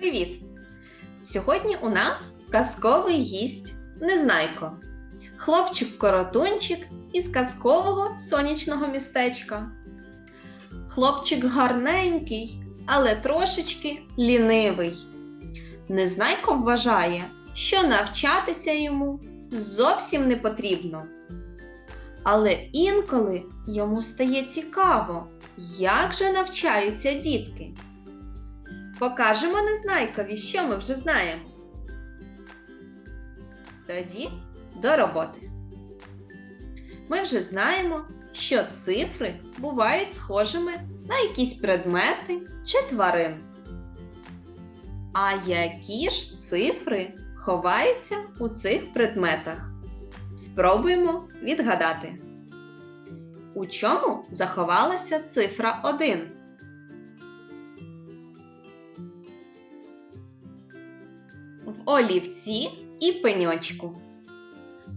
Привіт! Сьогодні у нас казковий гість Незнайко. Хлопчик-коротунчик із казкового сонячного містечка. Хлопчик гарненький, але трошечки лінивий. Незнайко вважає, що навчатися йому зовсім не потрібно. Але інколи йому стає цікаво, як же навчаються дітки. Покажемо Незнайкові, що ми вже знаємо. Тоді до роботи. Ми вже знаємо, що цифри бувають схожими на якісь предмети чи тварин. А які ж цифри ховаються у цих предметах? Спробуємо відгадати. У чому заховалася цифра 1? Олівці і пеньочку.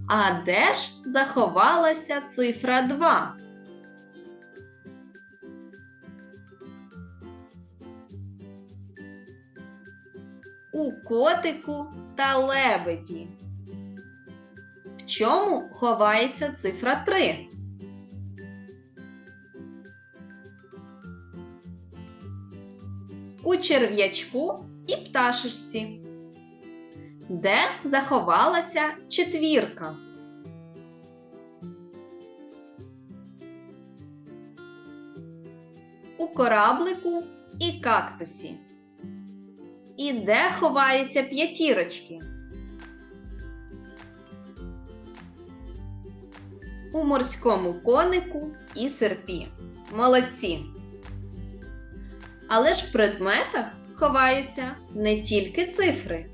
А де ж заховалася цифра 2? У котику та лебеді. В чому ховається цифра 3? У черв'ячку і пташечці. Де заховалася четвірка? У кораблику і кактусі. І де ховаються п'ятірочки? У морському конику і серпі. Молодці! Але ж в предметах ховаються не тільки цифри,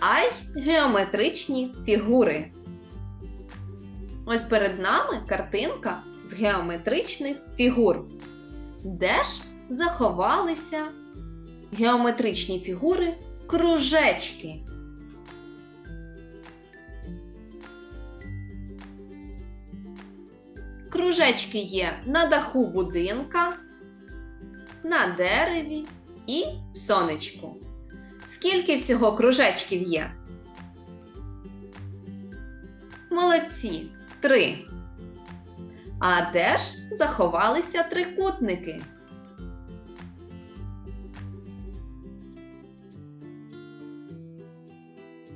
а й геометричні фігури. Ось перед нами картинка з геометричних фігур. Де ж заховалися геометричні фігури кружечки? Кружечки є на даху будинка, на дереві і в сонечку. Скільки всього кружечків є? Молодці. Три. А де ж заховалися трикутники?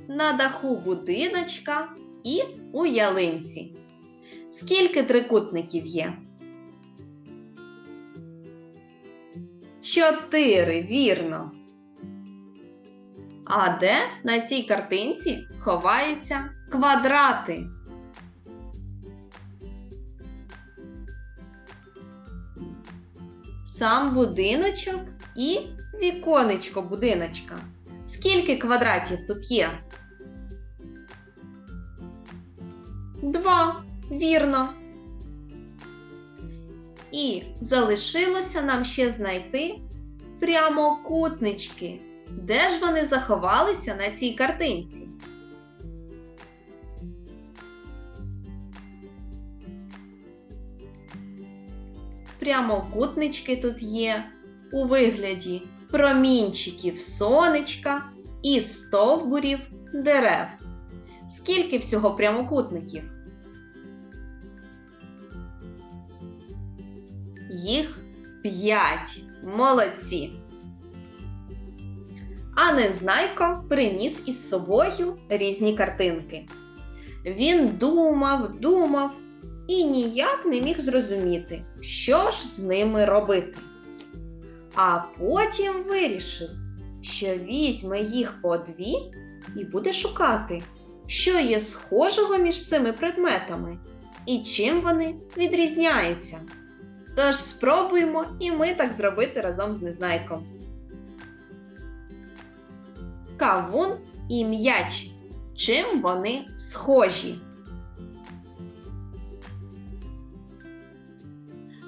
На даху будиночка і у ялинці. Скільки трикутників є? Чотири, вірно. А де на цій картинці ховаються квадрати? Сам будиночок і віконечко будиночка. Скільки квадратів тут є? Два. Вірно. І залишилося нам ще знайти прямокутнички. Де ж вони заховалися на цій картинці? Прямокутнички тут є у вигляді промінчиків сонечка і стовбурів дерев. Скільки всього прямокутників? Їх п'ять. Молодці! А Незнайко приніс із собою різні картинки. Він думав, думав і ніяк не міг зрозуміти, що ж з ними робити. А потім вирішив, що візьме їх по дві і буде шукати, що є схожого між цими предметами і чим вони відрізняються. Тож спробуємо і ми так зробити разом з Незнайком. Кавун і м'яч. Чим вони схожі?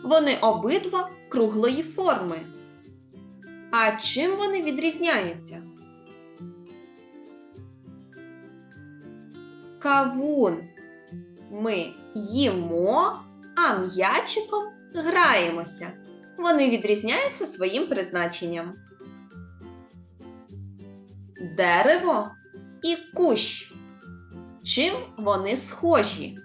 Вони обидва круглої форми. А чим вони відрізняються? Кавун ми їмо, а м'ячиком граємося. Вони відрізняються своїм призначенням. Дерево і кущ. Чим вони схожі?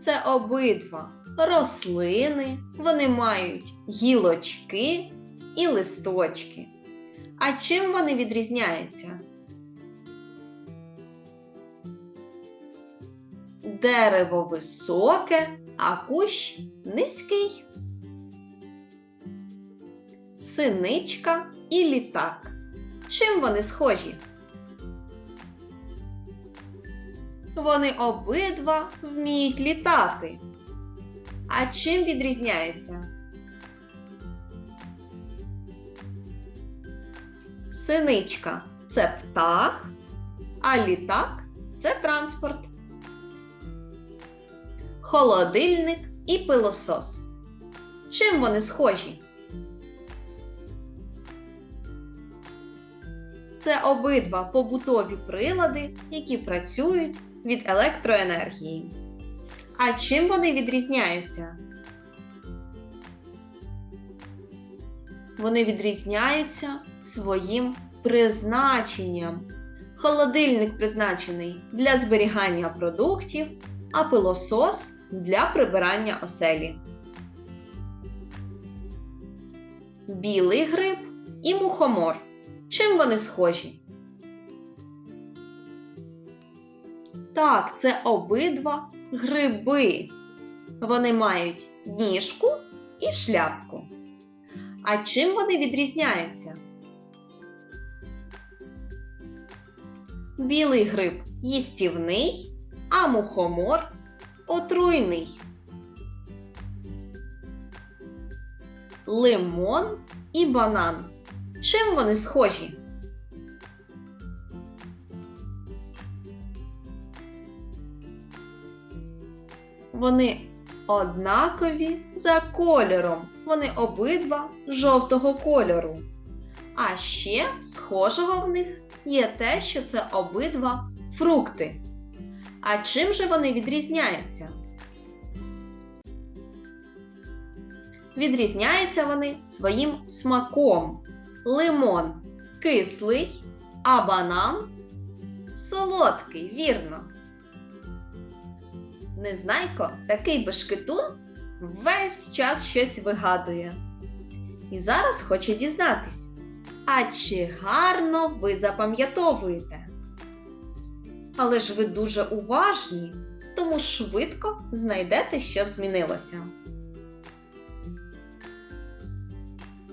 Це обидва рослини, вони мають гілочки і листочки. А чим вони відрізняються? Дерево високе, а кущ низький. Синичка і літак. Чим вони схожі? Вони обидва вміють літати. А чим відрізняються? Синичка це птах, а літак це транспорт. Холодильник і пилосос. Чим вони схожі? Це обидва побутові прилади, які працюють від електроенергії. А чим вони відрізняються? Вони відрізняються своїм призначенням. Холодильник призначений для зберігання продуктів, а пилосос для прибирання оселі. Білий гриб і мухомор. Чим вони схожі? Так, це обидва гриби. Вони мають ніжку і шляпку. А чим вони відрізняються? Білий гриб їстівний, а мухомор отруйний. Лимон і банан. Чим вони схожі? Вони однакові за кольором. Вони обидва жовтого кольору. А ще схожого в них є те, що це обидва фрукти. А чим же вони відрізняються? Відрізняються вони своїм смаком. Лимон кислий, а банан солодкий, вірно. Незнайко такий бешкетун весь час щось вигадує. І зараз хоче дізнатись, а чи гарно ви запам'ятовуєте? Але ж ви дуже уважні, тому швидко знайдете, що змінилося.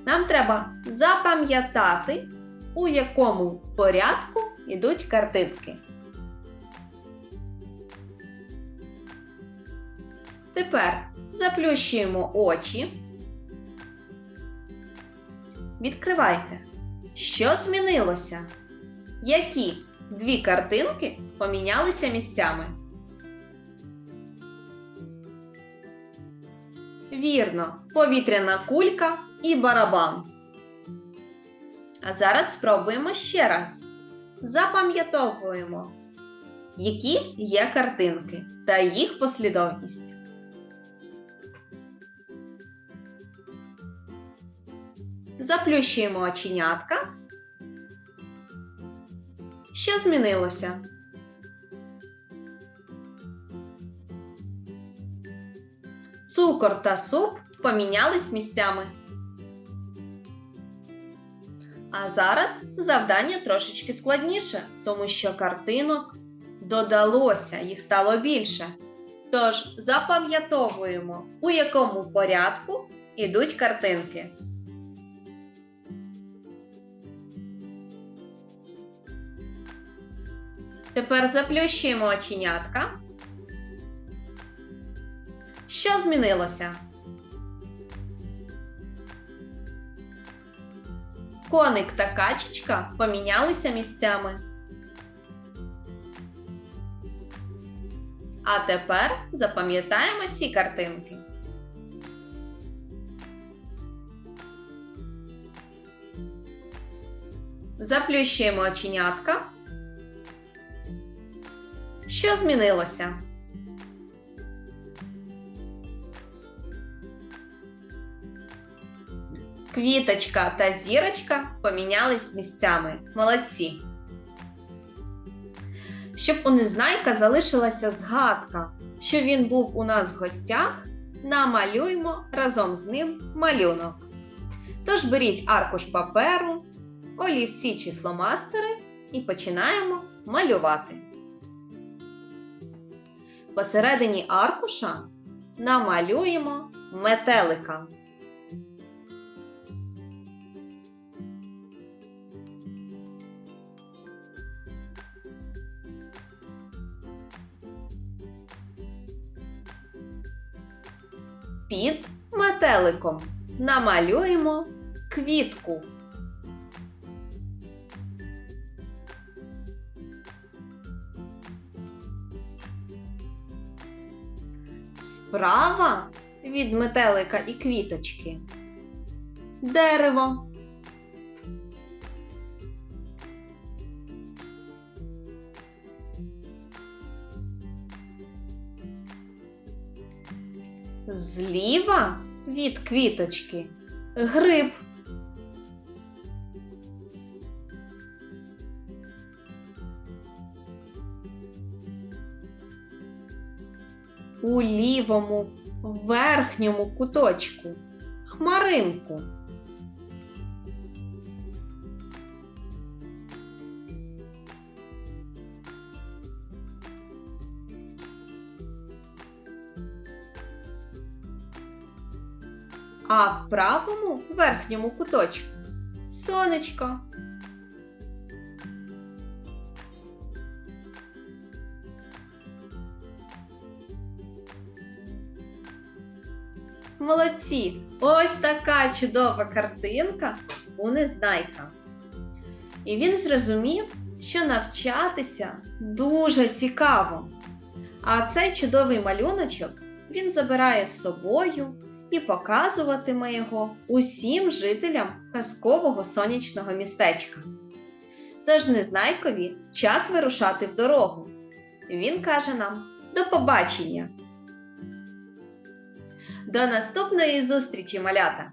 Нам треба запам'ятати, у якому порядку йдуть картинки. Тепер заплющуємо очі. Відкривайте. Що змінилося? Які дві картинки помінялися місцями? Вірно, повітряна кулька і барабан. А зараз спробуємо ще раз. Запам'ятовуємо, які є картинки та їх послідовність. Заплющуємо оченятка. Що змінилося? Цукор та суп помінялись місцями. А зараз завдання трошечки складніше, тому що картинок додалося, їх стало більше. Тож запам'ятовуємо, у якому порядку ідуть картинки. Тепер заплющуємо оченятка. Що змінилося? Коник та качечка помінялися місцями. А тепер запам'ятаємо ці картинки. Заплющуємо оченятка. Що змінилося? Квіточка та зірочка помінялись місцями. Молодці. Щоб у Незнайка залишилася згадка, що він був у нас в гостях, намалюймо разом з ним малюнок. Тож беріть аркуш паперу, олівці чи фломастери і починаємо малювати. Посередині аркуша намалюємо метелика. Під метеликом намалюємо квітку. Справа від метелика і квіточки. Дерево. Зліва від квіточки гриб. У лівому верхньому куточку хмаринку. А в правому верхньому куточку сонечко. Молодці! Ось така чудова картинка у Незнайка. І він зрозумів, що навчатися дуже цікаво. А цей чудовий малюночок він забирає з собою і показуватиме його усім жителям казкового сонячного містечка. Тож Незнайкові час вирушати в дорогу. Він каже нам до побачення! До наступної зустрічі, малята!